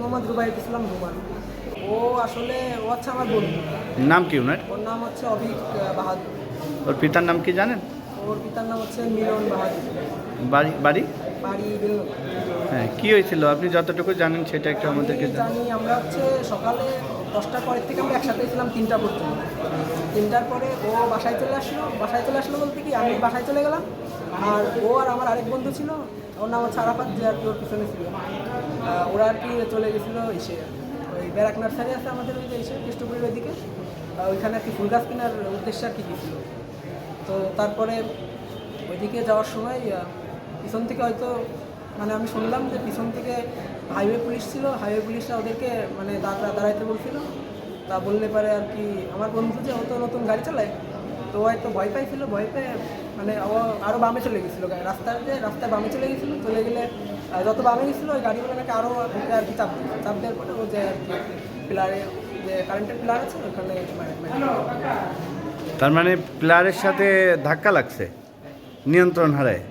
মোহাম্মদ রুবাইত ইসলাম রুমান ও আসলে ও হচ্ছে আমার বন্ধু। নাম কি ওনার? ওর নাম হচ্ছে অভিক বাহাদুর। ওর পিতার নাম কি জানেন? ওর পিতার নাম হচ্ছে মিলন বাহাদুর। বাড়ি বাড়ি? হ্যাঁ কী হয়েছিল? আপনি যতটুকু জানেন সেটা একটু আমাদেরকে জানি আমরা হচ্ছে সকালে দশটার পরের থেকে আমরা একসাথে ছিলাম তিনটা পর্যন্ত। তিনটার পরে ও বাসায় চলে আসলো। বাসায় চলে আসলো বলতে কি, আমি বাসায় চলে গেলাম। আর ও আর আমার আরেক বন্ধু ছিল, ওর নাম হচ্ছে আরাফাত, যে আর কি ওর পিছনে ছিল। ওরা আর কি চলে গেছিল এসে। ওই ব্যারাক নার্সারি আছে আমাদের ওই যে এসে কৃষ্ণপুরের ওইদিকে। ওইখানে আর কি ফুল গাছ কেনার উদ্দেশ্যে আর কি গেছিল। তো তারপরে ওইদিকে যাওয়ার সময় পিছন থেকে হয়তো মানে আমি শুনলাম যে পিছন থেকে হাইওয়ে পুলিশ ছিল। হাইওয়ে পুলিশরা ওদেরকে মানে দাঁড়া দাঁড়াইতে বলছিল। তা বললে পারে আর কি আমার বন্ধু যে অত নতুন গাড়ি চালায় তো হয়তো ভয় পাইছিল ভয় পেয়ে মানে ও আরও বামে চলে গেছিল রাস্তার যে রাস্তায় বামে চলে গেছিল চলে গেলে যত বামে গেছিল ওই গাড়িগুলো নাকি আরও আর কি চাপ চাপ দেওয়ার পরে ও যে আর কি পিলারে যে কারেন্টের পিলার আছে ওখানে মানে- মানে- তার মানে প্লেয়ারের সাথে ধাক্কা লাগছে নিয়ন্ত্রণ হারায়।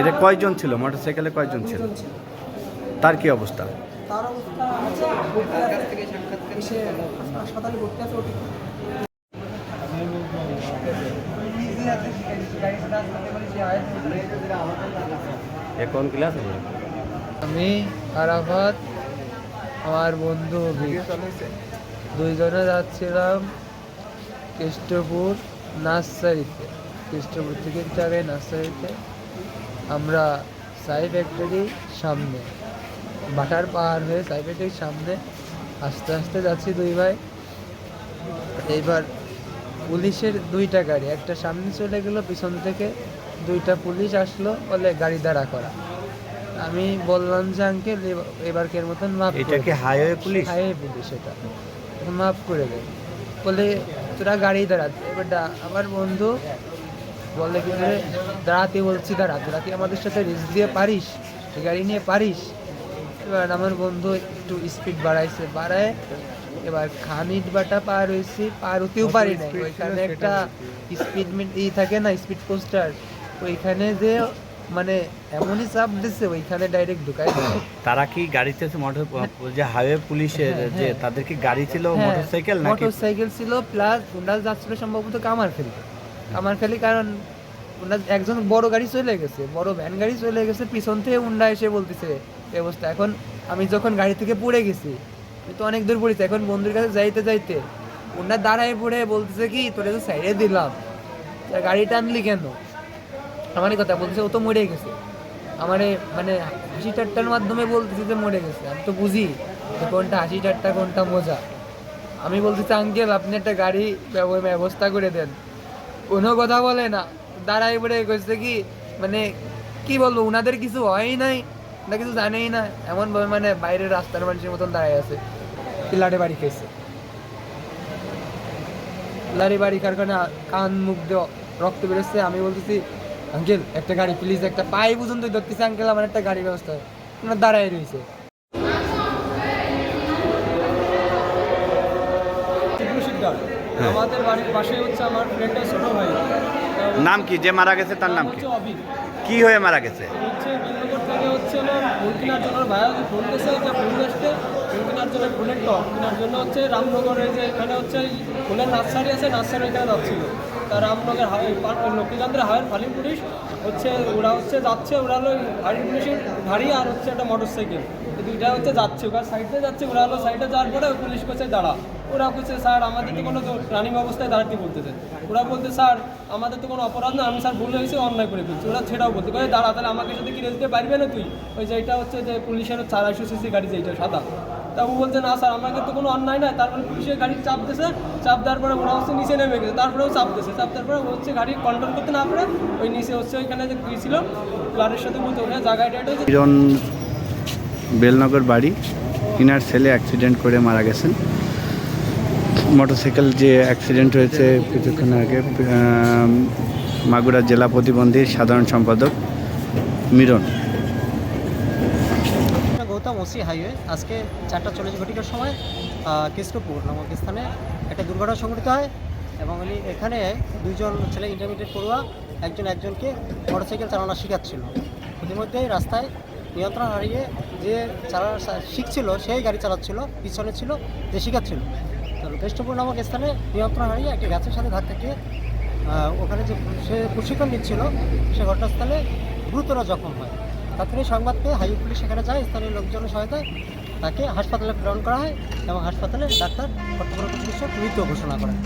এটা কয়জন ছিল? মোটরসাইকেলে কয়জন ছিল? তার কি অবস্থা? তার অবস্থা এসে হাসপাতালে ভর্তি আছে ওটি। কোন ক্লাস? আমি আরাফাত আমার বন্ধু দুইজনে যাচ্ছিলাম কেষ্টপুর নার্সারিতে। কেষ্টপুর থেকে যাবে নার্সারিতে। আমরা সাই ফ্যাক্টরির সামনে বাটার পাহাড় হয়ে সাই ফ্যাক্টরির সামনে আস্তে আস্তে যাচ্ছি দুই ভাই। এইবার পুলিশের দুইটা গাড়ি একটা সামনে চলে গেল পিছন থেকে দুইটা পুলিশ আসলো বলে গাড়ি দাঁড়া করা। আমি বললাম যে আঙ্কেল এবারকের মতন মাফ এটা কি হাইওয়ে পুলিশ? হাইওয়ে পুলিশ এটা। মাফ করে দেয় বলে তোরা গাড়ি দাঁড়াতে এবার আমার বন্ধু বলে কি যে দাঁড়াতে বলছি দাঁড়া। তোরা কি আমাদের সাথে রিস্ক দিয়ে পারিস? গাড়ি নিয়ে পারিস? এবার আমার বন্ধু একটু স্পিড বাড়াইছে বাড়ায় এবার খানিট বাটা পার হয়েছি পার হতেও পারি নাই। ওইখানে একটা স্পিড ই থাকে না স্পিড পোস্টার ওইখানে যে মানে এমনই চাপ দিচ্ছে ওইখানে ডাইরেক্ট ঢুকাই তারা কি গাড়িতে আছে মোটর যে হাইওয়ে পুলিশের হ্যাঁ, যে হ্যাঁ। তাদের কি গাড়ি ছিল হ্যাঁ, মোটরসাইকেল নাকি? মোটরসাইকেল ছিল প্লাস ওনার যাচ্ছিল সম্ভবত কামারখালি। কামারখালি কারণ ওনার একজন বড় গাড়ি চলে গেছে, বড় ভ্যান গাড়ি চলে গেছে, পিছন থেকে উন্ডা এসে বলতেছে অবস্থা, এখন আমি যখন গাড়ি থেকে পড়ে গেছি তো অনেক দূর পড়েছি, এখন বন্ধুর কাছে যাইতে যাইতে ওনার দাঁড়ায় পড়ে বলতেছে কি, তোরে তো সাইডে দিলাম তা গাড়ি টানলি কেন? আমারই কথা, বলতেছে, ও তো মরে গেছে। আমারে মানে হাসি ঠাট্টার মাধ্যমে বলতেছে যে মরে গেছে। আমি তো বুঝি কোনটা হাসি ঠাট্টা, কোনটা মজা। আমি বলতেছি, আঙ্কেল, আপনি একটা গাড়ি ব্যব- ব্যবস্থা করে দেন। কোনো কথা বলে না। দাঁড়াই পড়ে কইছে কি মানে কি বলব উনাদের কিছু হয়ই নাই না কিছু জানেই না এমন ভাবে মানে বাইরের রাস্তার মানুষের মতন দাঁড়ায় আছে। পিলারে বাড়ি খেয়েছে পিলারে বাড়ি কারণে কান মুখ দিয়ে রক্ত বেরোচ্ছে আমি বলতেছি আঙ্কেল একটা গাড়ি প্লিজ একটা পাই পর্যন্ত ধরতেছে আঙ্কেল আমার একটা গাড়ি ব্যবস্থা ওনার দাঁড়ায় রয়েছে শিকদার হ্যাঁ। আমাদের বাড়ির পাশে হচ্ছে আমার ফ্রেন্ডের ছোট ভাই। নাম কি? যে মারা গেছে তার নাম কি? কি হয়ে মারা গেছে? হচ্ছে বিন্দুপুর থেকে হচ্ছে ফোন কেনার জন্য ভাইয়া ফোন গেছে ফুল ফুল জন্য ফুলের টক কেনার জন্য হচ্ছে রামনগরের যে এখানে হচ্ছে ফুলের নার্সারি আছে, নার্সারি এখানে যাচ্ছিল। তা রামনগর লক্ষ্মীকান্তের হাওয়ার ফালিম পুলিশ হচ্ছে, ওরা হচ্ছে যাচ্ছে, ওরা হলো ফালিম পুলিশের গাড়ি আর হচ্ছে একটা মোটর সাইকেল দুইটা হচ্ছে যাচ্ছে, ওরা সাইডে যাচ্ছে, ওরা হলো সাইডে যাওয়ার পরে পুলিশ করছে, দাঁড়া। ওরা বলছে, স্যার, আমাদের তো কোনো রানিং অবস্থায় দাঁড়াতে বলতেছে। ওরা বলতে স্যার, আমাদের তো কোনো অপরাধ না, আমি স্যার ভুল হয়েছে, অন্যায় করে ফেলছি। ওরা সেটাও বলতে কয়ে দাঁড়া, তাহলে আমাকে সাথে কি দিতে পারবে না তুই? ওই যে এটা হচ্ছে যে পুলিশের চারশো সিসি গাড়ি যেটা সাদা। তা ও বলছে, না স্যার, আমাকে তো কোনো অন্যায় নাই তারপরে পুলিশের গাড়ি চাপ দিয়েছে, চাপ দেওয়ার পরে ওরা হচ্ছে নিচে নেমে গেছে। তারপরেও চাপ দিয়েছে। চাপ দেওয়ার পরে হচ্ছে গাড়ি কন্ট্রোল করতে না পারে, ওই নিচে হচ্ছে ওইখানে যে কি ছিল গাড়ির সাথে বলতে ওখানে জায়গায় কিরণ বেলনগর বাড়ি, তিনার ছেলে অ্যাক্সিডেন্ট করে মারা গেছেন। মোটরসাইকেল যে অ্যাক্সিডেন্ট হয়েছে কিছুক্ষণ আগে মাগুরা জেলা প্রতিবন্ধীর সাধারণ সম্পাদক মিরন। গৌতম হাইওয়ে আজকে চারটা চল্লিশ ঘটিকার সময় কৃষ্ণপুর নামক স্থানে একটা দুর্ঘটনা সংঘটিত হয় এবং উনি এখানে দুইজন ছেলে ইন্টারমিডিয়েট পড়ুয়া, একজন একজনকে মোটরসাইকেল চালানো শেখাচ্ছিল ইতিমধ্যেই রাস্তায় নিয়ন্ত্রণ হারিয়ে যে চালা শিখছিল, সেই গাড়ি চালাচ্ছিল, পিছনে ছিল যে শিখাচ্ছিল তো কেষ্টপুর নামক স্থানে নিয়ন্ত্রণ হারিয়ে একটি গাছের সাথে ধাক্কা খেয়ে ওখানে যে সে প্রশিক্ষণ নিচ্ছিল, সে ঘটনাস্থলে গুরুতর জখম হয়। তাৎক্ষণিক সংবাদ পেয়ে হাইওয়ে পুলিশ সেখানে যায়, স্থানীয় লোকজনের সহায়তায় তাকে হাসপাতালে প্রেরণ করা হয় এবং হাসপাতালে ডাক্তার কর্তব্যরত চিকিৎসক মৃত্যু ঘোষণা করেন।